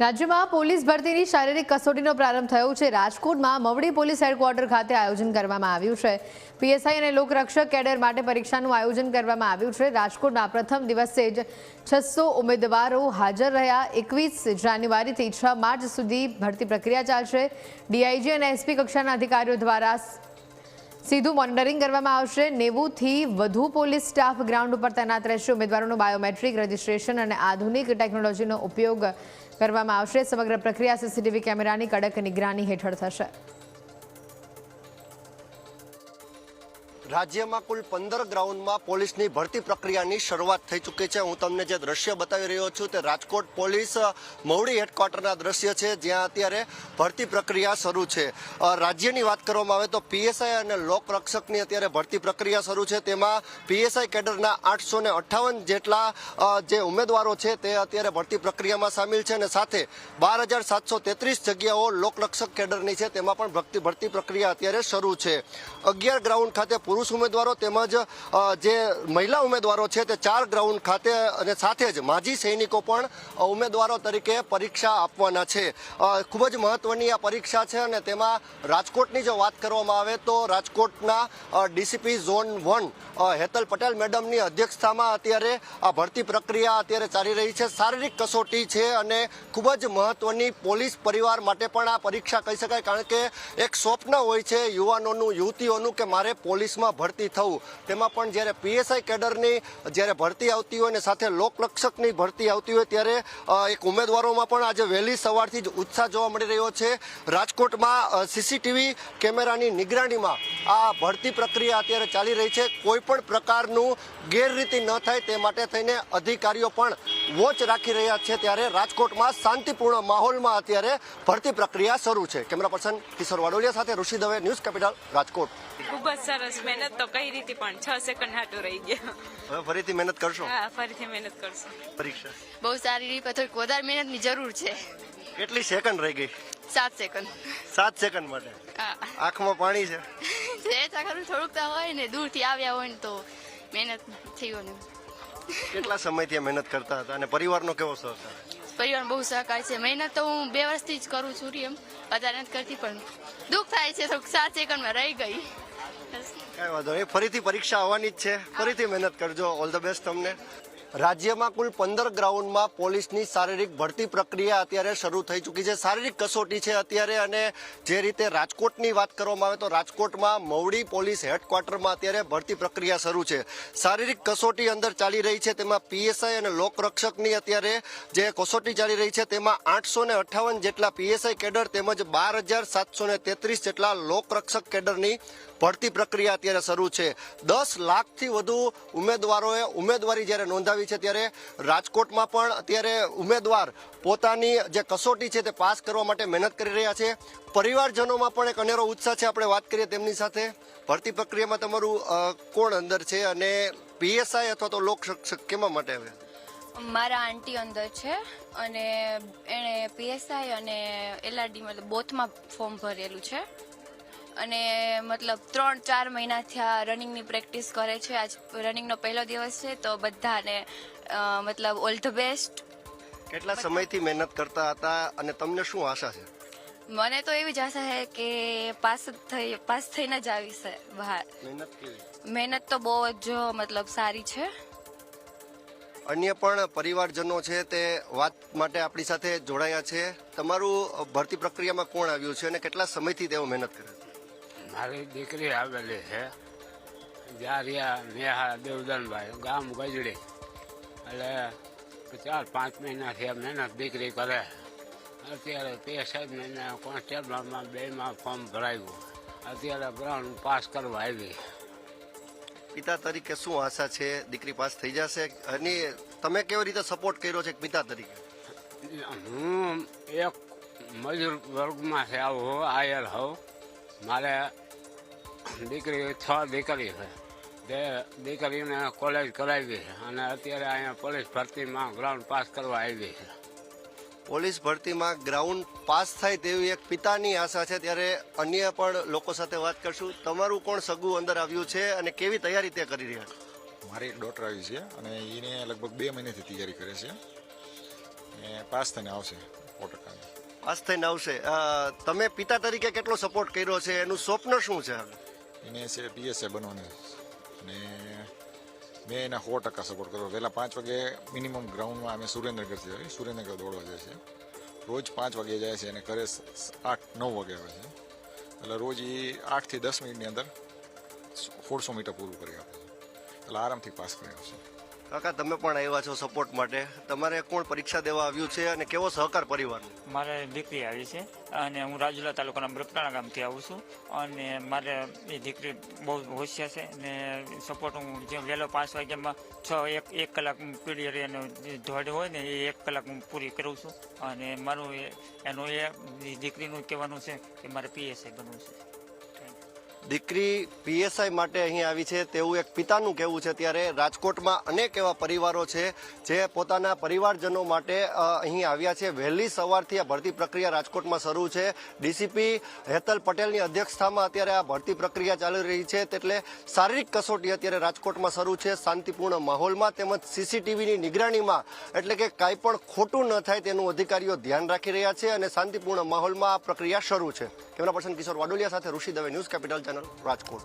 રાજ્યમાં પોલીસ ભરતીની શારીરિક કસોટીનો પ્રારંભ થયો છે. રાજકોટમાં મવડી પોલીસ હેડક્વાર્ટર ખાતે આયોજન કરવામાં આવ્યું છે. પીએસઆઈ અને લોકરક્ષક કેડર માટે પરીક્ષાનું આયોજન કરવામાં આવ્યું છે. રાજકોટના પ્રથમ દિવસે જ છસો ઉમેદવારો હાજર રહ્યા. એકવીસ જાન્યુઆરીથી છ માર્ચ સુધી ભરતી પ્રક્રિયા ચાલશે. ડીઆઈજી અને એસપી કક્ષાના અધિકારીઓ દ્વારા સીધું મોનિટરિંગ કરવામાં આવશે. નેવુંથી વધુ પોલીસ સ્ટાફ ગ્રાઉન્ડ ઉપર તૈનાત રહેશે. ઉમેદવારોનું બાયોમેટ્રિક, રજીસ્ટ્રેશન અને આધુનિક ટેકનોલોજીનો ઉપયોગ કરવામાં આવશે. સમગ્ર પ્રક્રિયા સીસીટીવી કેમેરાની કડક નિગરાની હેઠળ થશે. રાજ્યમાં કુલ પંદર ગ્રાઉન્ડમાં પોલીસની ભરતી પ્રક્રિયાની શરૂઆત થઈ ચૂકી છે. હું તમને જે દ્રશ્ય બતાવી રહ્યો છું તે રાજકોટ પોલીસ મહુડી હેડક્વાર્ટરના દ્રશ્ય છે, જ્યાં અત્યારે ભરતી પ્રક્રિયા શરૂ છે. રાજ્યની વાત કરવામાં આવે તો પીએસઆઈ અને લોકરક્ષકની અત્યારે ભરતી પ્રક્રિયા શરૂ છે. તેમાં પીએસઆઈ કેડરના આઠસો ને અઠ્ઠાવન જેટલા જે ઉમેદવારો છે તે અત્યારે ભરતી પ્રક્રિયામાં સામેલ છે અને સાથે બાર હજાર સાતસો તેત્રીસ જગ્યાઓ લોકરક્ષક કેડરની છે. તેમાં પણ ભરતી ભરતી પ્રક્રિયા અત્યારે શરૂ છે. અગિયાર ગ્રાઉન્ડ ખાતે પુરુષ ઉમેદવારો તેમજ જે મહિલા ઉમેદવારો છે તે ચાર ગ્રાઉન્ડ ખાતે અને સાથે જ માજી સૈનિકો પણ ઉમેદવારો તરીકે પરીક્ષા આપવાના છે. ખૂબ જ મહત્વની આ પરીક્ષા છે અને તેમાં રાજકોટની જો વાત કરવામાં આવે તો રાજકોટના DCP zone one Hetal Patel મેડમની અધ્યક્ષતામાં અત્યારે આ ભરતી પ્રક્રિયા અત્યારે ચાલી રહી છે. શારીરિક કસોટી છે અને ખૂબ જ મહત્વની પોલીસ પરિવાર માટે પણ આ પરીક્ષા કહી શકાય. કારણ કે એક સ્વપ્ન હોય છે યુવાનોનું, યુવતીઓનું કે મારે પોલીસમાં ભરતી થવું. તેમાં પણ જ્યારે પીએસઆઈ કેડરની જ્યારે ભરતી આવતી હોય અને સાથે લોકરક્ષકની ભરતી આવતી હોય ત્યારે એક ઉમેદવારોમાં પણ આજે વહેલી સવારથી જ ઉત્સાહ જોવા મળી રહ્યો છે. રાજકોટમાં સીસીટીવી કેમેરાની નિગરાણીમાં આ ભરતી પ્રક્રિયા અત્યારે ચાલી રહી છે. કોઈ પણ પ્રકારનું ગેરરીતિ ન થાય તે માટે થઈને અધિકારીઓ પણ વોચ રાખી રહ્યા છે ત્યારે રાજકોટમાં શાંતિપૂર્ણ માહોલમાં અત્યારે ભરતી પ્રક્રિયા શરૂ છે. કેમેરા પર્સન કિશોર વાડોલિયા સાથે ઋષિ દવે ન્યૂઝ કેપિટલ રાજકોટ. ખૂબ જ સરસ મહેનત તો કઈ રીતે પણ છ સેકન્ડ હાટો રહી ગયા. હવે ફરીથી મહેનત કરશો? હા ફરીથી મહેનત કરશો. પરીક્ષા. બહુ સારી રીતે થોડીક વધારે મહેનતની જરૂર છે. કેટલી સેકન્ડ રહી ગઈ? સાત સેકન્ડ સાત સેકન્ડ માટે? આંખમાં પાણી છે? થોડુંક તો હોય ને દૂરથી આવ્યા હોય ને તો મહેનત થઈ હોય ને કેટલા સમયથી મહેનત કરતા હતા અને પરિવારનો કેવો સહકાર પરિવાર બહુ સહકાર છે. મહેનત તો હું બે વર્ષથી જ કરું છું એમ. વધારે નથી કરતી પણ દુઃખ થાય છે. થોડુંક સાત સેકન્ડમાં રહી ગઈ. કઈ વાંધો નહીં. ફરીથી પરીક્ષા આવવાની જ છે. ફરીથી મહેનત કરજો. ઓલ ધ બેસ્ટ તમને. રાજ્યમાં કુલ પંદર ગ્રાઉન્ડમાં પોલીસની શારીરિક ભરતી પ્રક્રિયા અત્યારે શરૂ થઈ ચૂકી છે. શારીરિક કસોટી છે અત્યારે અને જે રીતે રાજકોટની વાત કરવામાં આવે તો રાજકોટમાં મવડી પોલીસ હેડક્વાર્ટરમાં અત્યારે ભરતી પ્રક્રિયા શરૂ છે. શારીરિક કસોટી અંદર ચાલી રહી છે. તેમાં પીએસઆઈ અને લોકરક્ષકની અત્યારે જે કસોટી ચાલી રહી છે તેમાં આઠસો ને અઠ્ઠાવન જેટલા પીએસઆઈ કેડર તેમજ બાર હજાર સાતસો તેત્રીસ જેટલા લોકરક્ષક કેડરની ભરતી પ્રક્રિયા અત્યારે શરૂ છે. દસ લાખથી વધુ ઉમેદવારોએ ઉમેદવારી જ્યારે નોંધાવી છે ત્યારે રાજકોટમાં પણ અત્યારે ઉમેદવાર પોતાની જે કસોટી છે તે પાસ કરવા માટે મહેનત કરી રહ્યા છે. પરિવારજનોમાં પણ એક અનેરો ઉત્સાહ છે. આપણે વાત કરીએ તેમની સાથે. ભરતી પ્રક્રિયામાં તમારું કોણ અંદર છે અને પીએસઆઈ અથવા તો લોકશિક્ષક કેમાં માટે આવે મારા આંટી અંદર છે અને એણે પીએસઆઈ અને એલઆરડી મતલબ બોથમાં ફોર્મ ભરેલું છે. અને મતલબ ત્રણ ચાર મહિનાથી આ રનિંગની પ્રેક્ટિસ કરે છે. આજ રનિંગનો પહેલો દિવસ છે તો બધાને મતલબ ઓલ ધ બેસ્ટ. કેટલા સમયથી મહેનત કરતા હતા અને તમને શું આશા છે? મને તો એવી જ આશા છે કે પાસ થઈ પાસ થઈને જ આવી છે બહાર. મહેનત મહેનત તો બહુ જ મતલબ સારી છે. અન્ય પણ પરિવારજનો છે તે વાત માટે આપણી સાથે જોડાયા છે. તમારું ભરતી પ્રક્રિયામાં કોણ આવ્યું છે અને કેટલા સમયથી તેઓ મહેનત કરે છે? મારી દીકરી આવેલી છે જારિયા નેહા દેવદનભાઈ ગામ ગજડી. એટલે ચાર પાંચ મહિનાથી આ મહેનત દીકરી કરે. અત્યારે તે સાહેબ મહિને કોન્સ્ટેબલમાં બેમાં ફોર્મ ભરાયું. અત્યારે ગ્રાઉન્ડ પાસ કરવા આવી. પિતા તરીકે શું આશા છે? દીકરી પાસ થઈ જશે? અને તમે કેવી રીતે સપોર્ટ કર્યો છે પિતા તરીકે? હું એક મજૂર વર્ગમાં આવું હોઉં આયર હોઉં. મારે દીકરી છ દીકરી છે. બે દીકરીને કોલેજ કરાવી છે અને અત્યારે અહીંયા પોલીસ ભરતીમાં ગ્રાઉન્ડ પાસ કરવા આવી છે. પોલીસ ભરતીમાં ગ્રાઉન્ડ પાસ થાય તેવી એક પિતાની આશા છે. ત્યારે અન્ય પણ લોકો સાથે વાત કરશું. તમારું કોણ સગું અંદર આવ્યું છે અને કેવી તૈયારી તે કરી રહ્યા છે? મારી એક ડોટર આવી છે અને એને લગભગ બે મહિનાથી તૈયારી કરે છે. એ પાસ થઈને આવશે સો ટકા પાસ થઈને આવશે. તમે પિતા તરીકે કેટલો સપોર્ટ કર્યો છે? એનું સ્વપ્ન શું છે? એને છે પીએસએ બનવાની અને મેં એના સો ટકા સપોર્ટ કર્યો વહેલા પાંચ વાગે મિનિમમ ગ્રાઉન્ડમાં અમે સુરેન્દ્રનગરથી જઈએ સુરેન્દ્રનગર દોડવા જાય છે રોજ પાંચ વાગે જાય છે અને ઘરે આઠ, નવ વાગે આવે છે એટલે રોજ એ આઠથી દસ મિનિટની અંદર સોળસો મીટર પૂરું કરી આપે. છે એટલે આરામથી પાસ કરી આપશે. કાકા, તમે પણ આવ્યા છો સપોર્ટ માટે. તમારે કોણ પરીક્ષા દેવા આવ્યું છે અને કેવો સહકાર પરિવારનો? મારે દીકરી આવી છે અને હું રાજુલા તાલુકાના બ્રપટાણા ગામથી આવું છું અને મારે એ દીકરી બહુ હોશિયાર છે અને સપોર્ટ હું જે વહેલો પાંચ વાગ્યામાં છ, એક એક કલાક પીરિયડ એનો ધોડ હોય ને એ એક કલાક હું પૂરી કરું છું અને મારું એનું એ દીકરીનું કહેવાનું છે કે મારે પીએસઆઈ બનવું છે. દીકરી પીએસઆઈ માટે અહીં આવી છે. તેવું એક પિતાનું કહેવું છે. ત્યારે રાજકોટમાં અનેક એવા પરિવારો છે જે પોતાના પરિવારજનો માટે અહીં આવ્યા છે. વહેલી સવારથી આ ભરતી પ્રક્રિયા રાજકોટમાં શરૂ છે. ડીસીપી હેતલ પટેલની અધ્યક્ષતામાં અત્યારે આ ભરતી પ્રક્રિયા ચાલી રહી છે. એટલે શારીરિક કસોટી અત્યારે રાજકોટમાં શરૂ છે. શાંતિપૂર્ણ માહોલમાં તેમજ સીસીટીવીની નિગરાણીમાં એટલે કે કાંઈ પણ ખોટું ન થાય તેનું અધિકારીઓ ધ્યાન રાખી રહ્યા છે અને શાંતિપૂર્ણ માહોલમાં આ પ્રક્રિયા શરૂ છે. કેમેરા પર્સન કિશોર વાડોલિયા સાથે Rishi Dave news capital channel Rajkot